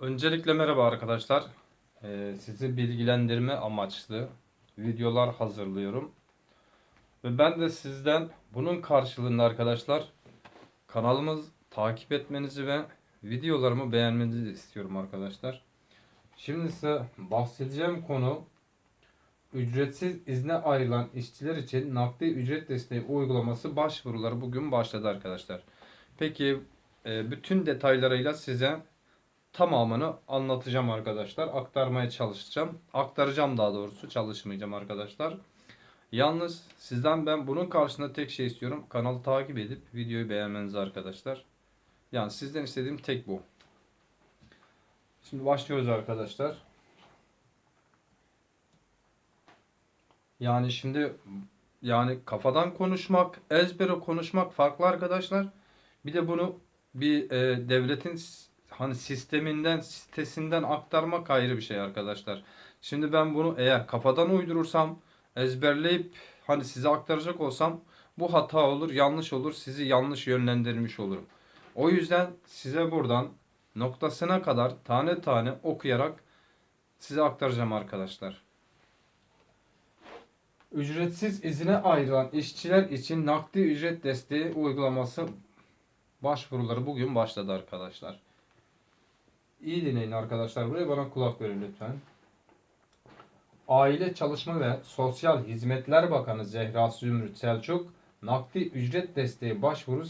Öncelikle merhaba arkadaşlar. Ee, sizi bilgilendirme amaçlı videolar hazırlıyorum. Ve ben de sizden bunun karşılığında arkadaşlar kanalımız takip etmenizi ve videolarımı beğenmenizi istiyorum arkadaşlar. Şimdi size bahsedeceğim konu ücretsiz izne ayrılan işçiler için nakdi ücret desteği uygulaması başvuruları bugün başladı arkadaşlar. Peki e, bütün detaylarıyla size tamamını anlatacağım arkadaşlar. Aktarmaya çalışacağım. Aktaracağım daha doğrusu. Çalışmayacağım arkadaşlar. Yalnız sizden ben bunun karşısında tek şey istiyorum. Kanalı takip edip videoyu beğenmenizi arkadaşlar. Yani sizden istediğim tek bu. Şimdi başlıyoruz arkadaşlar. Yani şimdi yani kafadan konuşmak, ezbere konuşmak farklı arkadaşlar. Bir de bunu bir e, devletin hani sisteminden, sitesinden aktarmak ayrı bir şey arkadaşlar. Şimdi ben bunu eğer kafadan uydurursam, ezberleyip hani size aktaracak olsam bu hata olur, yanlış olur, sizi yanlış yönlendirmiş olurum. O yüzden size buradan noktasına kadar tane tane okuyarak size aktaracağım arkadaşlar. Ücretsiz izine ayrılan işçiler için nakdi ücret desteği uygulaması başvuruları bugün başladı arkadaşlar. İyi dinleyin arkadaşlar. Buraya bana kulak verin lütfen. Aile Çalışma ve Sosyal Hizmetler Bakanı Zehra Zümrüt Selçuk, nakdi ücret desteği başvuru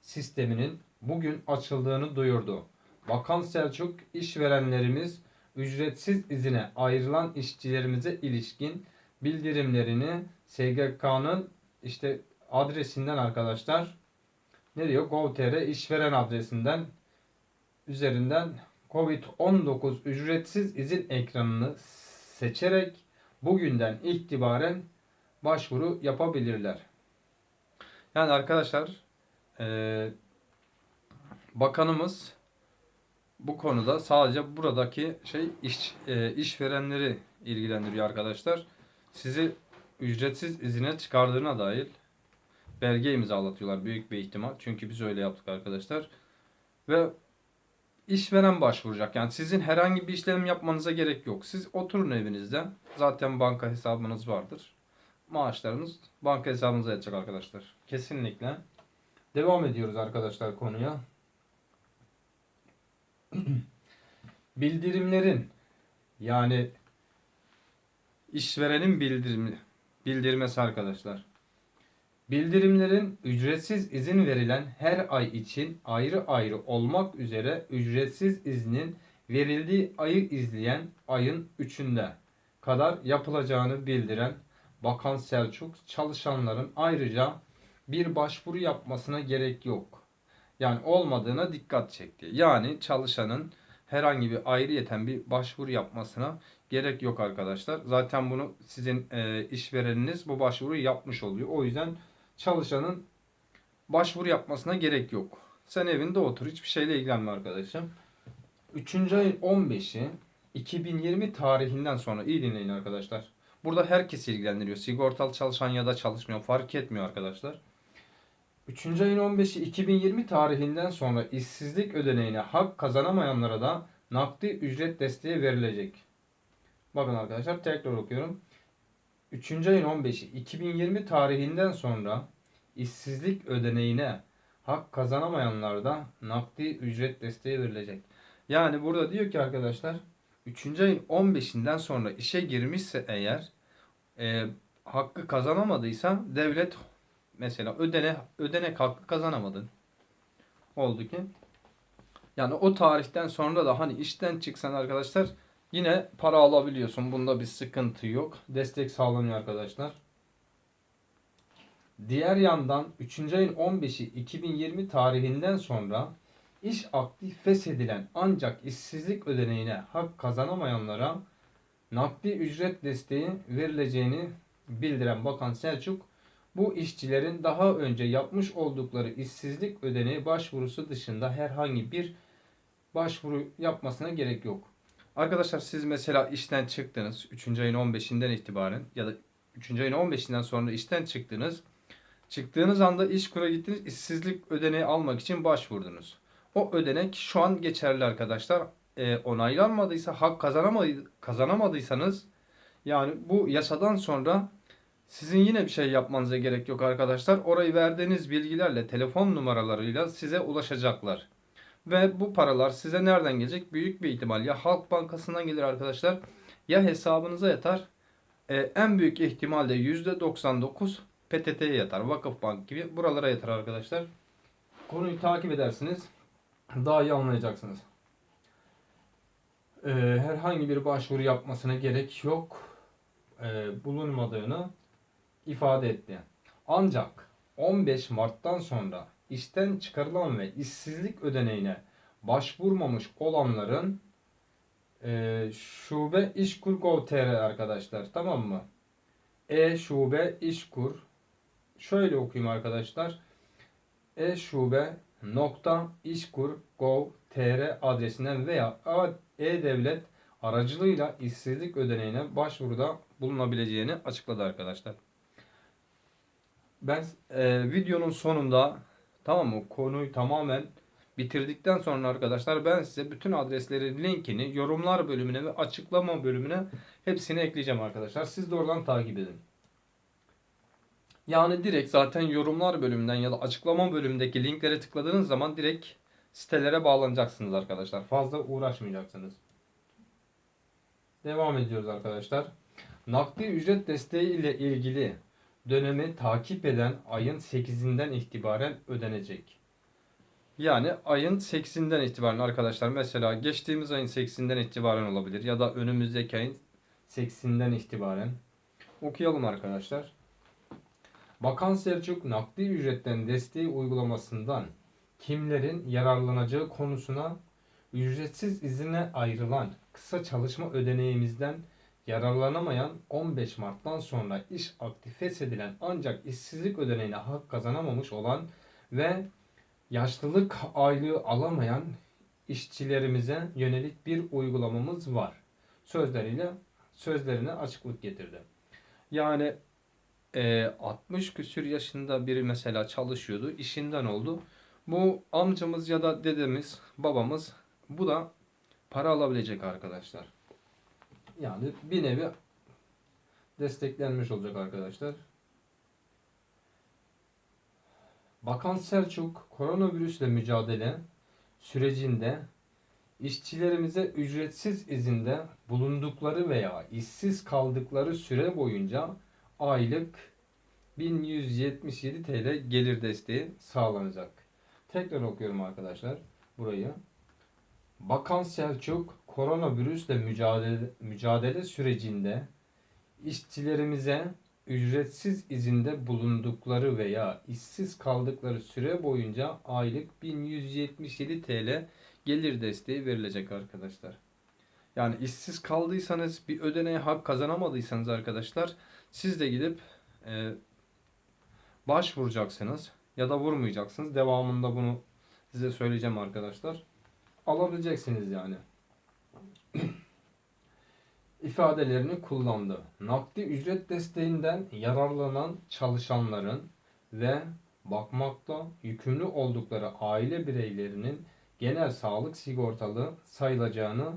sisteminin bugün açıldığını duyurdu. Bakan Selçuk, işverenlerimiz ücretsiz izine ayrılan işçilerimize ilişkin bildirimlerini SGK'nın işte adresinden arkadaşlar ne diyor? Gov.tr işveren adresinden üzerinden COVID-19 ücretsiz izin ekranını seçerek bugünden itibaren başvuru yapabilirler. Yani arkadaşlar eee, bakanımız bu konuda sadece buradaki şey iş eee, işverenleri ilgilendiriyor arkadaşlar. Sizi ücretsiz izine çıkardığına dair belge imzalatıyorlar büyük bir ihtimal. Çünkü biz öyle yaptık arkadaşlar. Ve işveren başvuracak. Yani sizin herhangi bir işlem yapmanıza gerek yok. Siz oturun evinizde. Zaten banka hesabınız vardır. Maaşlarınız banka hesabınıza yatacak arkadaşlar. Kesinlikle. Devam ediyoruz arkadaşlar konuya. Bildirimlerin yani işverenin bildirimi bildirmesi arkadaşlar. Bildirimlerin ücretsiz izin verilen her ay için ayrı ayrı olmak üzere ücretsiz iznin verildiği ayı izleyen ayın 3'ünde kadar yapılacağını bildiren Bakan Selçuk çalışanların ayrıca bir başvuru yapmasına gerek yok. Yani olmadığına dikkat çekti. Yani çalışanın herhangi bir ayrıyeten bir başvuru yapmasına gerek yok arkadaşlar. Zaten bunu sizin e, işvereniniz bu başvuruyu yapmış oluyor. O yüzden çalışanın başvuru yapmasına gerek yok. Sen evinde otur. Hiçbir şeyle ilgilenme arkadaşım. 3. ayın 15'i 2020 tarihinden sonra iyi dinleyin arkadaşlar. Burada herkes ilgilendiriyor. Sigortalı çalışan ya da çalışmıyor fark etmiyor arkadaşlar. 3. ayın 15'i 2020 tarihinden sonra işsizlik ödeneğine hak kazanamayanlara da nakdi ücret desteği verilecek. Bakın arkadaşlar tekrar okuyorum. 3. ayın 15'i 2020 tarihinden sonra işsizlik ödeneğine hak kazanamayanlarda nakdi ücret desteği verilecek. Yani burada diyor ki arkadaşlar 3. ayın 15'inden sonra işe girmişse eğer e, hakkı kazanamadıysa devlet mesela ödene ödenek hakkı kazanamadın. Oldu ki yani o tarihten sonra da hani işten çıksan arkadaşlar Yine para alabiliyorsun. Bunda bir sıkıntı yok. Destek sağlanıyor arkadaşlar. Diğer yandan 3. ayın 15'i 2020 tarihinden sonra iş akdi feshedilen ancak işsizlik ödeneğine hak kazanamayanlara nakdi ücret desteği verileceğini bildiren Bakan Selçuk bu işçilerin daha önce yapmış oldukları işsizlik ödeneği başvurusu dışında herhangi bir başvuru yapmasına gerek yok. Arkadaşlar siz mesela işten çıktınız 3. ayın 15'inden itibaren ya da 3. ayın 15'inden sonra işten çıktınız. Çıktığınız anda iş kura gittiniz işsizlik ödeneği almak için başvurdunuz. o ödenek şu an geçerli arkadaşlar. E, onaylanmadıysa, hak kazanamadı, kazanamadıysanız yani bu yasadan sonra sizin yine bir şey yapmanıza gerek yok arkadaşlar. Orayı verdiğiniz bilgilerle, telefon numaralarıyla size ulaşacaklar. Ve bu paralar size nereden gelecek? Büyük bir ihtimal ya Halk Bankası'ndan gelir arkadaşlar ya hesabınıza yatar. E, en büyük ihtimalle %99 PTT'ye yatar. Vakıfbank gibi buralara yatar arkadaşlar. Konuyu takip edersiniz. Daha iyi anlayacaksınız. E, herhangi bir başvuru yapmasına gerek yok. E, bulunmadığını ifade etti. Ancak 15 Mart'tan sonra işten çıkarılan ve işsizlik ödeneğine başvurmamış olanların e, şube işkur gov.tr arkadaşlar tamam mı? E şube işkur şöyle okuyayım arkadaşlar. E şube nokta işkur gov.tr adresinden veya e-devlet aracılığıyla işsizlik ödeneğine başvuruda bulunabileceğini açıkladı arkadaşlar. Ben e, videonun sonunda tamam mı konuyu tamamen bitirdikten sonra arkadaşlar ben size bütün adreslerin linkini yorumlar bölümüne ve açıklama bölümüne hepsini ekleyeceğim arkadaşlar. Siz de oradan takip edin. Yani direkt zaten yorumlar bölümünden ya da açıklama bölümündeki linklere tıkladığınız zaman direkt sitelere bağlanacaksınız arkadaşlar. Fazla uğraşmayacaksınız. Devam ediyoruz arkadaşlar. Nakdi ücret desteği ile ilgili dönemi takip eden ayın 8'inden itibaren ödenecek. Yani ayın 8'inden itibaren arkadaşlar mesela geçtiğimiz ayın 8'inden itibaren olabilir ya da önümüzdeki ayın 8'inden itibaren. Okuyalım arkadaşlar. Bakan Selçuk nakdi ücretten desteği uygulamasından kimlerin yararlanacağı konusuna ücretsiz izine ayrılan kısa çalışma ödeneğimizden yararlanamayan 15 Mart'tan sonra iş aktif edilen ancak işsizlik ödeneğine hak kazanamamış olan ve yaşlılık aylığı alamayan işçilerimize yönelik bir uygulamamız var. Sözleriyle sözlerine açıklık getirdi. Yani e, 60 küsür yaşında biri mesela çalışıyordu, işinden oldu. Bu amcamız ya da dedemiz, babamız bu da para alabilecek arkadaşlar. Yani bir nevi desteklenmiş olacak arkadaşlar. Bakan Selçuk koronavirüsle mücadele sürecinde işçilerimize ücretsiz izinde bulundukları veya işsiz kaldıkları süre boyunca aylık 1177 TL gelir desteği sağlanacak. Tekrar okuyorum arkadaşlar burayı. Bakan Selçuk koronavirüsle mücadele, mücadele sürecinde işçilerimize ücretsiz izinde bulundukları veya işsiz kaldıkları süre boyunca aylık 1177 TL gelir desteği verilecek arkadaşlar. Yani işsiz kaldıysanız bir ödeneğe hak kazanamadıysanız arkadaşlar siz de gidip e, başvuracaksınız ya da vurmayacaksınız. Devamında bunu size söyleyeceğim arkadaşlar. Alabileceksiniz yani. ifadelerini kullandı. Nakdi ücret desteğinden yararlanan çalışanların ve bakmakta yükümlü oldukları aile bireylerinin genel sağlık sigortalı sayılacağını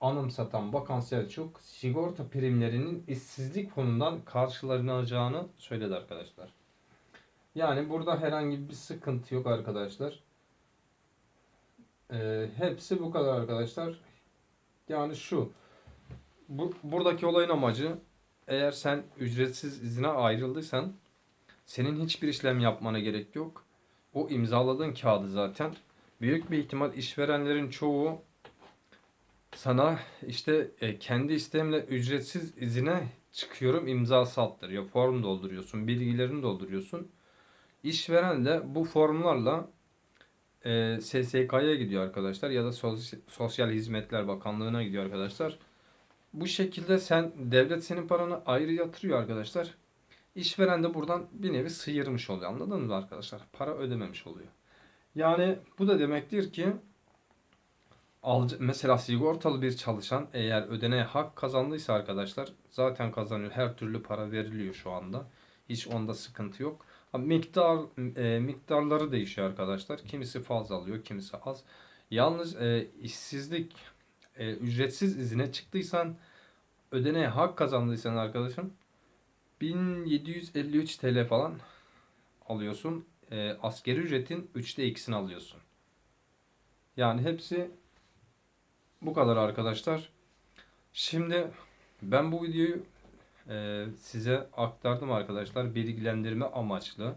anımsatan Bakan Selçuk sigorta primlerinin işsizlik fonundan karşılanacağını söyledi arkadaşlar. Yani burada herhangi bir sıkıntı yok arkadaşlar. Ee, hepsi bu kadar arkadaşlar. Yani şu bu, buradaki olayın amacı eğer sen ücretsiz izine ayrıldıysan senin hiçbir işlem yapmana gerek yok. O imzaladığın kağıdı zaten büyük bir ihtimal işverenlerin çoğu sana işte e, kendi isteğimle ücretsiz izine çıkıyorum imzası attırıyor. Form dolduruyorsun, bilgilerini dolduruyorsun. İşveren de bu formlarla e, SSK'ya gidiyor arkadaşlar ya da Sosyal, Hizmetler Bakanlığı'na gidiyor arkadaşlar. Bu şekilde sen devlet senin paranı ayrı yatırıyor arkadaşlar. İşveren de buradan bir nevi sıyırmış oluyor. Anladınız mı arkadaşlar? Para ödememiş oluyor. Yani bu da demektir ki mesela sigortalı bir çalışan eğer ödeneye hak kazandıysa arkadaşlar zaten kazanıyor. Her türlü para veriliyor şu anda. Hiç onda sıkıntı yok. Miktar e, miktarları değişiyor arkadaşlar. Kimisi fazla alıyor, kimisi az. Yalnız e, işsizlik e, ücretsiz izine çıktıysan ödeneğe hak kazandıysan arkadaşım 1753 TL falan alıyorsun. E, askeri ücretin 3'te 2'sini alıyorsun. Yani hepsi bu kadar arkadaşlar. Şimdi ben bu videoyu e, size aktardım arkadaşlar bilgilendirme amaçlı.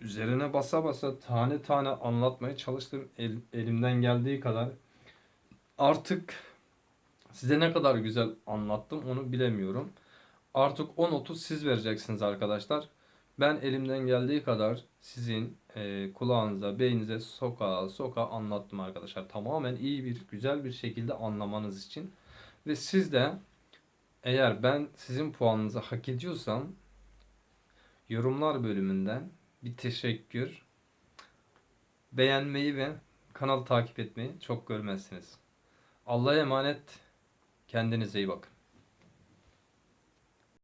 Üzerine basa basa tane tane anlatmaya çalıştım El- elimden geldiği kadar. Artık size ne kadar güzel anlattım onu bilemiyorum. Artık 10-30 siz vereceksiniz arkadaşlar. Ben elimden geldiği kadar sizin e, kulağınıza, beyninize soka soka anlattım arkadaşlar. Tamamen iyi bir, güzel bir şekilde anlamanız için. Ve siz de eğer ben sizin puanınızı hak ediyorsam yorumlar bölümünden bir teşekkür, beğenmeyi ve kanalı takip etmeyi çok görmezsiniz. Allah'a emanet. Kendinize iyi bakın.